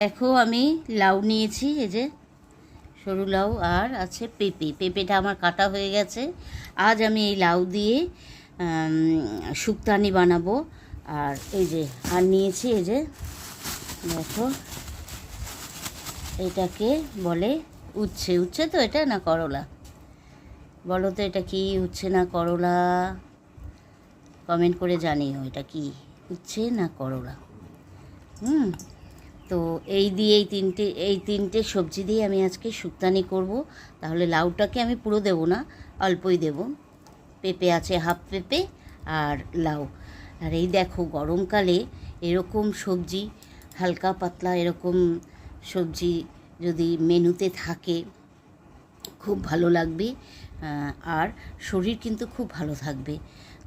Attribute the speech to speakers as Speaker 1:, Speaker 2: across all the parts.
Speaker 1: দেখো, আমি লাউ নিয়েছি, এই যে সরু লাউ আর আছে পেঁপে। পেঁপেটা আমার কাটা হয়ে গেছে। আজ আমি এই লাউ দিয়ে শুক্তানি বানাবো। আর এই যে, আর নিয়েছি এই যে, দেখো, এটাকে বলে উচ্ছে। উচ্ছে তো এটা না করলা? বলো তো এটা কি উচ্ছে না করলা? কমেন্ট করে জানিও এটা কি উচ্ছে না করলা। হুম। তো এই দিয়ে এই তিনটে এই তিনটে সবজি দিয়ে আমি আজকে শুক্তানি করব। তাহলে লাউটাকে আমি পুরো দেবো না, অল্পই দেব। পেঁপে আছে হাফ পেঁপে আর লাউ। আর এই দেখো গরমকালে এরকম সবজি, হালকা পাতলা এরকম সবজি যদি মেনুতে থাকে, খুব ভালো লাগবে। আর শরীর কিন্তু খুব ভালো থাকবে।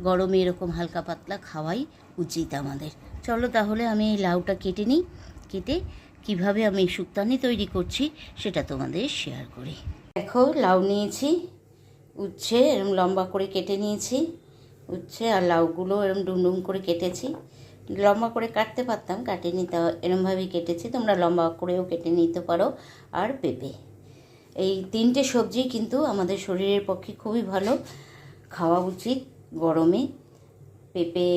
Speaker 1: গরমে এরকম হালকা পাতলা খাওয়াই উচিত আমাদের। চলো তাহলে আমি এই লাউটা কেটে নিই। কেটে কীভাবে আমি শুক্তানি তৈরি করছি সেটা তোমাদের শেয়ার করি। দেখো, লাউ নিয়েছি, উচ্ছে এরম লম্বা করে কেটে নিয়েছি, উচ্ছে আর লাউগুলো এরম ডুমডুম করে কেটেছি। লম্বা করে কাটতে পারতাম, কাটিনি, তা এরমভাবেই কেটেছি। তোমরা লম্বা করেও কেটে নিতে পারো আর পেঁপে। এই তিনটে সবজি কিন্তু আমাদের শরীরের পক্ষে খুবই ভালো, খাওয়া উচিত গরমে। পেঁপে,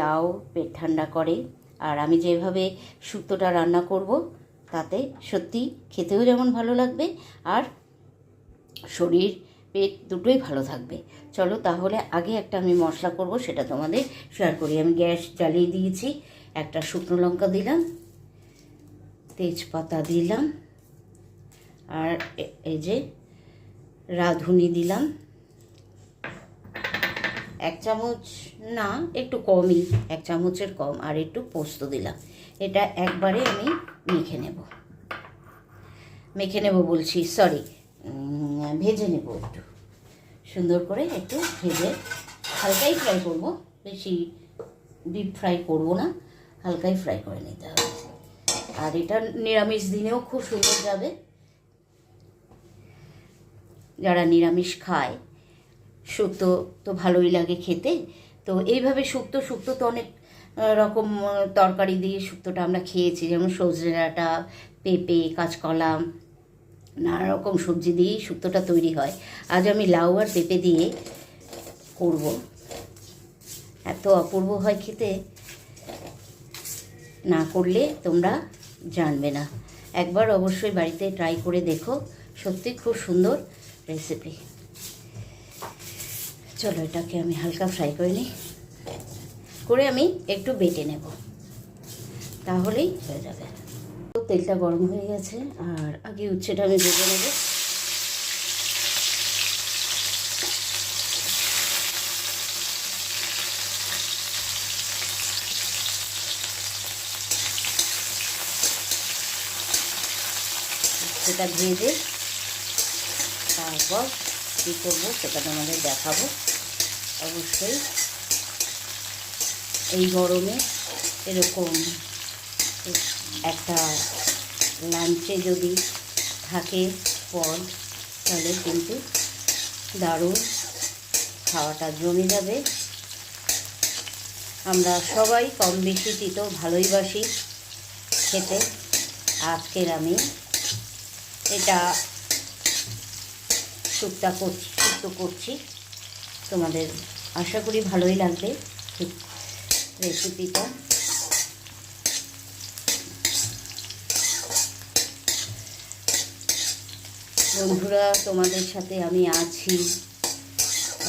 Speaker 1: লাউ পেট ঠান্ডা করে। আর আমি যেভাবে শুক্তোটা রান্না করব, তাতে সত্যি খেতেও যেমন ভালো লাগবে আর শরীর, পেট দুটোই ভালো থাকবে। চলো তাহলে আগে একটা আমি মশলা করব, সেটা তোমাদের শেয়ার করি। আমি গ্যাস জ্বালিয়ে দিয়েছি, একটা শুকনো লঙ্কা দিলাম, তেজপাতা দিলাম, আর এই যে রাঁধুনি দিলাম। এক চামচ না একটু কমই। এক চামচের কম আর একটু পোস্ত দিলাম। এটা একবারে আমি মেখে নেব। মেখে নেব বলছি সরি ভেজে নেব একটু। সুন্দর করে একটু ভেজে হালকাই ফ্রাই করব। বেশি ডিপ ফ্রাই করব না হালকাই ফ্রাই করে নিতে হবে। আর এটা নিরামিষ দিনেও খুব সুন্দর যাবে। যারা নিরামিষ খায় শুক্তো তো ভালোই লাগে খেতে। তো এইভাবে শুক্তো শুক্তো তো অনেক রকম তরকারি দিয়ে শুক্তোটা আমরা খেয়েছি। যেমন সজনে ডাঁটা, পেঁপে, কাঁচকলা, নানা রকম সবজি দিয়েই শুক্তোটা তৈরি হয়। আজ আমি লাউ আর পেঁপে দিয়ে করব। এত অপূর্ব হয় খেতে। না করলে তোমরা জানবে না। একবার অবশ্যই বাড়িতে ট্রাই করে দেখো। সত্যি খুব সুন্দর রেসিপি। চলো, এটাকে আমি হালকা ফ্রাই করে নিই। করে আমি একটু বেটে নেব। তাহলেই হয়ে যাবে। তো তেলটা গরম হয়ে গেছে, আর আগে উচ্ছেটা আমি ভেজে নেব। সেটা ভেজে তারপর কী করব সেটা তোমাদের দেখাবো। অবশ্যই এই গরমে এরকম একটা লাঞ্চে যদি থাকে পদ, তাহলে কিন্তু দারুণ খাওয়াটা জমে যাবে। আমরা সবাই কম বেশি তিতো ভালোই বাসি খেতে, আজকের আমি এটা শুক্তা করছি শুক্তো করছি। তোমাদের আশা করি ভালোই লাগবে ঠিক রেসিপিটা বন্ধুরা, তোমাদের সাথে আমি আছি।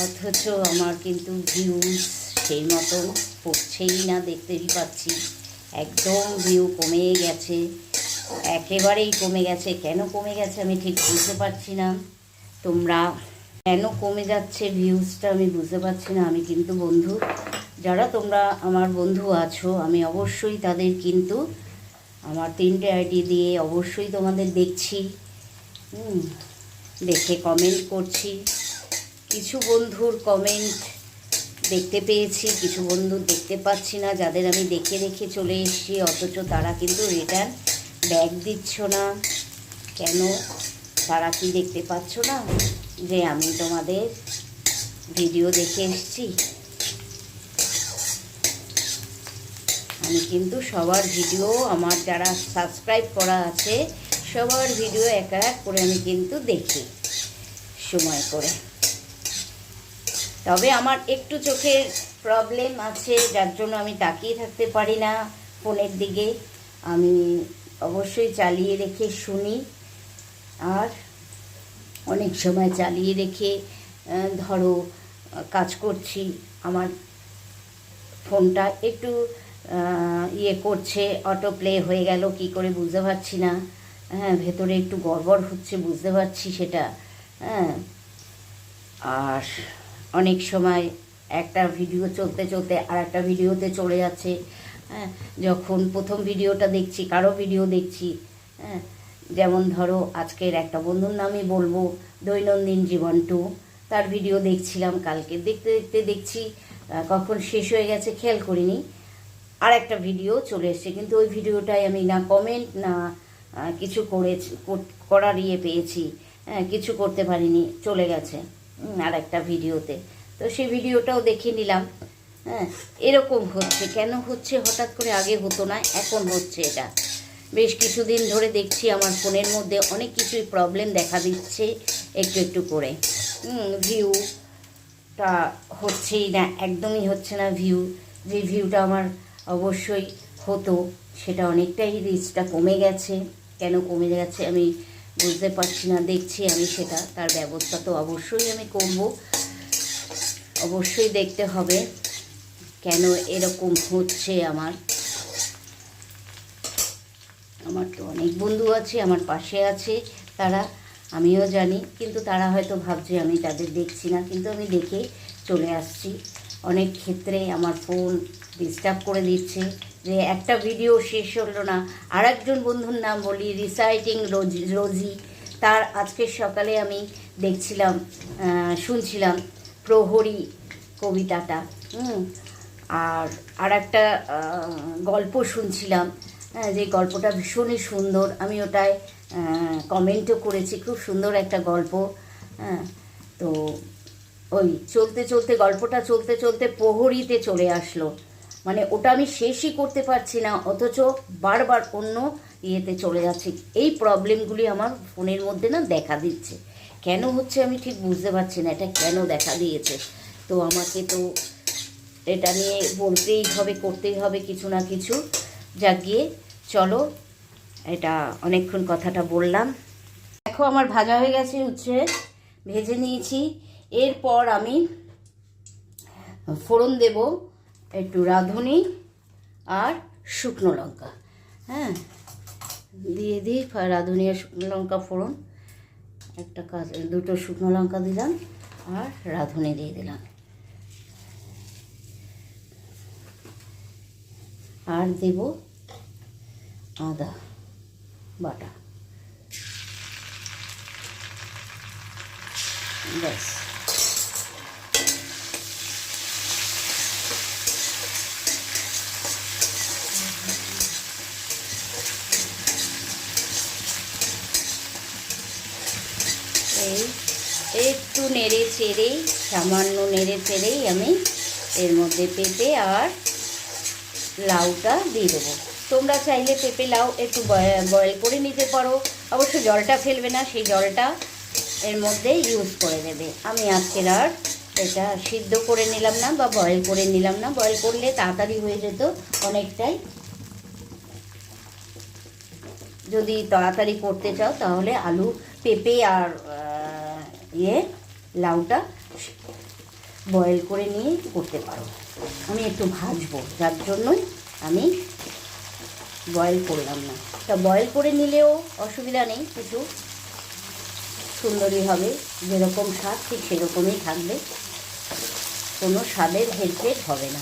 Speaker 1: অথচ আমার কিন্তু ভিউজ সেই মতন পড়ছেই না, দেখতেই পাচ্ছি। একদম ভিউ কমে গেছে। একেবারেই কমে গেছে। কেন কমে গেছে আমি ঠিক বুঝতে পারছি না। তোমরা কেন কমে যাচ্ছে ভিউজটা আমি বুঝতে পারছি না। আমি কিন্তু বন্ধু, যারা তোমরা আমার বন্ধু আছো, আমি অবশ্যই তাদের কিন্তু আমার তিনটে আইডি দিয়ে অবশ্যই তোমাদের দেখছি। দেখে কমেন্ট করছি। কিছু বন্ধুর কমেন্ট দেখতে পেয়েছি, কিছু বন্ধু দেখতে পাচ্ছি না, যাদের আমি দেখে দেখে চলে এসেছি, অথচ তারা কিন্তু রিটার্ন ব্যাগ দিচ্ছ না। কেন? তারা কি দেখতে পাচ্ছ না? যে আমি তোমাদের ভিডিও দেখে এসছি। আমি কিন্তু সবার ভিডিও আমার যারা সাবস্ক্রাইব করা আছে, সবার ভিডিও এক এক করে আমি কিন্তু দেখি সময় করে। তবে আমার একটু চোখের প্রবলেম আছে, যার জন্য আমি তাকিয়ে থাকতে পারি না ফোনের দিকে। আমি অবশ্যই চালিয়ে রেখে শুনি। আর অনেক সময় চালিয়ে রেখে ধরো, কাজ করছি, আমার ফোনটা একটু ইয়ে করছে অটো প্লে হয়ে গেল, কি করে বুঝতে পারছি না। হ্যাঁ ভেতরে একটু গড়বড় হচ্ছে, বুঝতে পারছি সেটা। হ্যাঁ আর অনেক সময় একটা ভিডিও চলতে চলতে আর একটা ভিডিওতে চলে যাচ্ছে। হ্যাঁ যখন প্রথম ভিডিওটা দেখছি, কারও ভিডিও দেখছি হ্যাঁ যেমন ধরো আজকের একটা বন্ধুর নামই বলব দৈনন্দিন জীবন টু। তার ভিডিও দেখছিলাম কালকে। দেখতে দেখতে দেখছি কখন শেষ হয়ে গেছে খেয়াল করিনি। আর একটা ভিডিও চলে এসছে কিন্তু ওই ভিডিওটায় আমি না কমেন্ট না কিছু করে করার ইয়ে পেয়েছি। হ্যাঁ, কিছু করতে পারিনি চলে গেছে আর একটা ভিডিওতে তো সেই ভিডিওটাও দেখে নিলাম। হ্যাঁ এরকম হচ্ছে। কেন হচ্ছে? হঠাৎ করে আগে হতো না এখন হচ্ছে এটা। বেশ কিছুদিন ধরে দেখছি আমার ফোনের মধ্যে অনেক কিছুই প্রবলেম দেখা দিচ্ছে একটু একটু করে। ভিউ টা হচ্ছেই না, একদমই হচ্ছে না ভিউ যে ভিউটা আমার অবশ্যই হতো, সেটা অনেকটাই রিচটা কমে গেছে। কেন কমে গেছে আমি বুঝতে পারছি না, দেখছি আমি সেটা, তার ব্যবস্থা তো অবশ্যই আমি করব। অবশ্যই দেখতে হবে কেন এরকম হচ্ছে আমার। আমার তো অনেক বন্ধু আছে, আমার পাশে আছে, তারা, আমিও জানি, কিন্তু তারা হয়তো ভাবছে আমি তাদের দেখছি না, কিন্তু আমি দেখে চলে আসছি। অনেক ক্ষেত্রে আমার ফোন ডিস্টার্ব করে দিচ্ছে যে একটা ভিডিও শেষ হলো না আর একজন বন্ধুর নাম বলি রিসাইটিং রোজি রোজি। তার আজকের সকালে আমি দেখছিলাম শুনছিলাম প্রহরী কবিতাটা, হুম, আর আর একটা গল্প শুনছিলাম। যে গল্পটা ভীষণই সুন্দর। আমি ওটায় কমেন্টও করেছি, খুব সুন্দর একটা গল্প। হ্যাঁ তো ওই চলতে চলতে, গল্পটা চলতে চলতে প্রহরীতে চলে আসলো। মানে ওটা আমি শেষই করতে পারছি না, অথচ বারবার অন্য ইয়েতে চলে যাচ্ছে। এই প্রবলেমগুলি আমার ফোনের মধ্যে না দেখা দিচ্ছে। কেন হচ্ছে আমি ঠিক বুঝতে পারছি না, এটা কেন দেখা দিয়েছে? তো আমাকে তো এটা নিয়ে বলতেই হবে, করতেই হবে কিছু না কিছু। যা গিয়ে চলো, এটা অনেকক্ষণ কথাটা বললাম। দেখো, আমার ভাজা হয়ে গেছে উচ্ছে ভেজে নিয়েছি। এরপর আমি ফোড়ন দেব একটু রাঁধুনি আর শুকনো লঙ্কা। হ্যাঁ দিয়ে দিই রাঁধুনি আর শুকনো লঙ্কা ফোড়ন। একটা কাজ, দুটো শুকনো লঙ্কা দিলাম আর রাঁধুনি দিয়ে দিলাম। আর দেব আদা বাটা। ব্যাস। এই একটু নেড়ে চেড়েই সামান্য নেড়ে চেড়েই আমি এর মধ্যে পেঁপে আর লাউটা দিয়ে দেবো। তোমরা চাইলে পেঁপে লাউ একটু বয়েল করে নিতে পারো। অবশ্য জলটা ফেলবে না, সেই জলটা এর মধ্যে ইউজ করে দেবে আমি আজকের আর এটা সিদ্ধ করে নিলাম না বা বয়েল করে নিলাম না। বয়েল করলে তাড়াতাড়ি হয়ে যেত অনেকটাই। যদি তাড়াতাড়ি করতে চাও তাহলে আলু, পেঁপে আর ইয়ে লাউটা বয়েল করে নিয়ে করতে পারো। আমি একটু ভাজবো, যার জন্যই আমি বয়েল করলাম না। তা বয়েল করে নিলেও অসুবিধা নেই কিছু সুন্দরই হবে, যেরকম স্বাদ ঠিক সেরকমই থাকবে। কোনো স্বাদের হেরফের হবে না।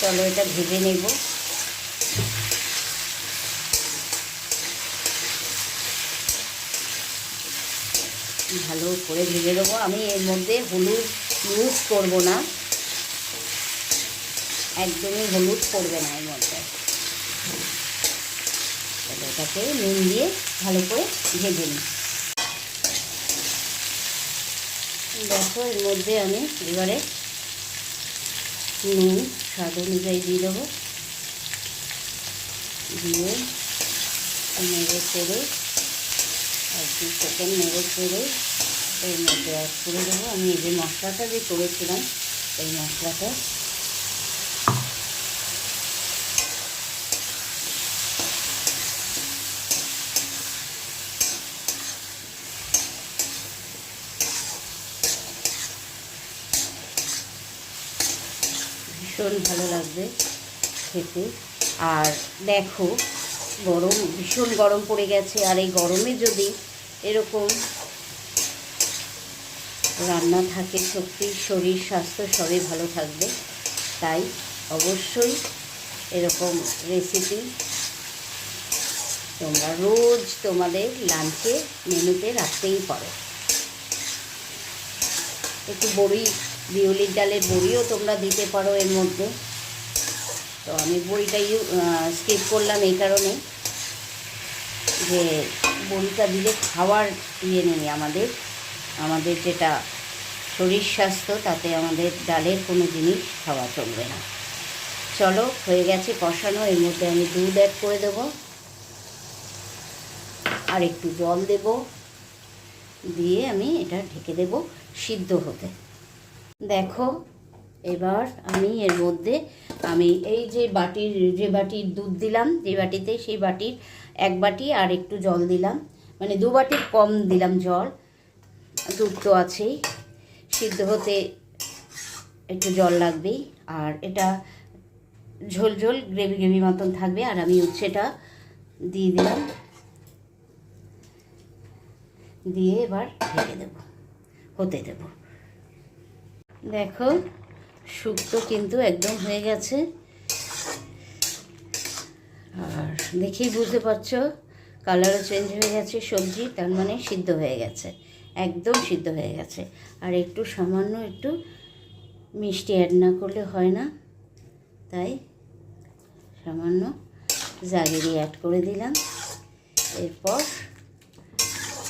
Speaker 1: চলো, এটা ভেজে নেব। ভালো করে ভেজে দেবো আমি এর মধ্যে হলুদ ইউজ করব না। একদমই হলুদ পড়বে না এর মধ্যে। তাহলে এটাকে নুন দিয়ে ভালো করে ভেজে নিই। দেখো, এর মধ্যে আমি এবারে নুন, স্বাদ অনুযায়ী দিয়ে দেবো। দিয়ে নেড়ে করে আর সেকেন্ড নেড়ে করে এর মধ্যে অ্যাড করে দেবো। আমি এই যে মশলাটা যে করেছিলাম, এই মশলাটা ভীষণ ভালো লাগবে খেতে। আর দেখো, গরম, ভীষণ গরম পড়ে গেছে, আর এই গরমে যদি এরকম রান্না থাকে সত্যি, শরীর, স্বাস্থ্য সবই ভালো থাকবে। তাই অবশ্যই এরকম রেসিপি তোমরা রোজ তোমাদের লাঞ্চে মেনুতে রাখতেই পারো। একটু বড়ি বিউলির ডালের বড়িও তোমরা দিতে পারো এর মধ্যে। তো আমি বড়িটা ইউ স্কিপ করলাম এই কারণে যে বড়িটা দিলে খাওয়ার ইয়ে নেই আমাদের। আমাদের যেটা শরীর স্বাস্থ্য, তাতে আমাদের ডালের কোনো জিনিস খাওয়া চলবে না। চলো, হয়ে গেছে কষানো, এর মধ্যে আমি দুধ অ্যাড করে দেবো। আর একটু জল দেব। দিয়ে আমি এটা ঢেকে দেব সিদ্ধ হতে। দেখো, এবার আমি এর মধ্যে আমি এই যে বাটির যে বাটির দুধ দিলাম, যে বাটিতে সেই বাটির এক বাটি আর একটু জল দিলাম। মানে দু বাটির কম দিলাম জল, দুধ তো আছেই। সিদ্ধ হতে একটু জল লাগবেই আর এটা ঝোল ঝোল গ্রেভি গ্রেভি মতন থাকবে আর আমি উচ্ছেটা দিয়ে দিলাম। দিয়ে এবার ঢেকে দেব, হতে দেব। দেখো, শুক্তো কিন্তু একদম হয়ে গেছে। আর দেখেই বুঝতে পারছ, কালারও চেঞ্জ হয়ে গেছে, সবজি তার মানে সিদ্ধ হয়ে গেছে, একদম সিদ্ধ হয়ে গেছে। আর একটু সামান্য একটু মিষ্টি অ্যাড না করলে হয় না, তাই সামান্য জাগেরি অ্যাড করে দিলাম। এরপর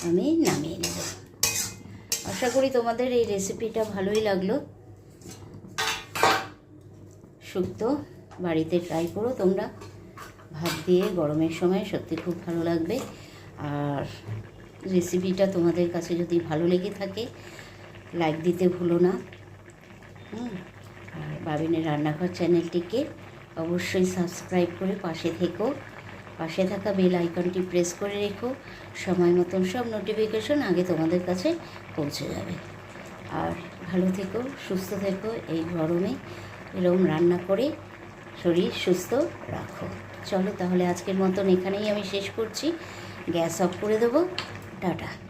Speaker 1: আমি নামিয়ে নেব। আশা করি তোমাদের এই রেসিপিটা ভালোই লাগল। শুক্তো বাড়িতে ট্রাই করো তোমরা। ভাত দিয়ে গরমের সময় সত্যি খুব ভালো লাগবে। আর রেসিপিটা তোমাদের কাছে যদি ভালো লেগে থাকে লাইক দিতে ভুলো না। হুম, আর বাবিনের রান্নাঘর চ্যানেলটিকে অবশ্যই সাবস্ক্রাইব করে পাশে থেকো। পাশে থাকা বেল আইকনটি প্রেস করে রেখো। সময় মতন সব নোটিফিকেশন আগে তোমাদের কাছে পৌঁছে যাবে। আর ভালো থেকো, সুস্থ থেকো এই গরমে। এরকম রান্না করে শরীর সুস্থ রাখো। চলো তাহলে আজকের মতন এখানেই আমি শেষ করছি। গ্যাস অফ করে দেবো। টাটা।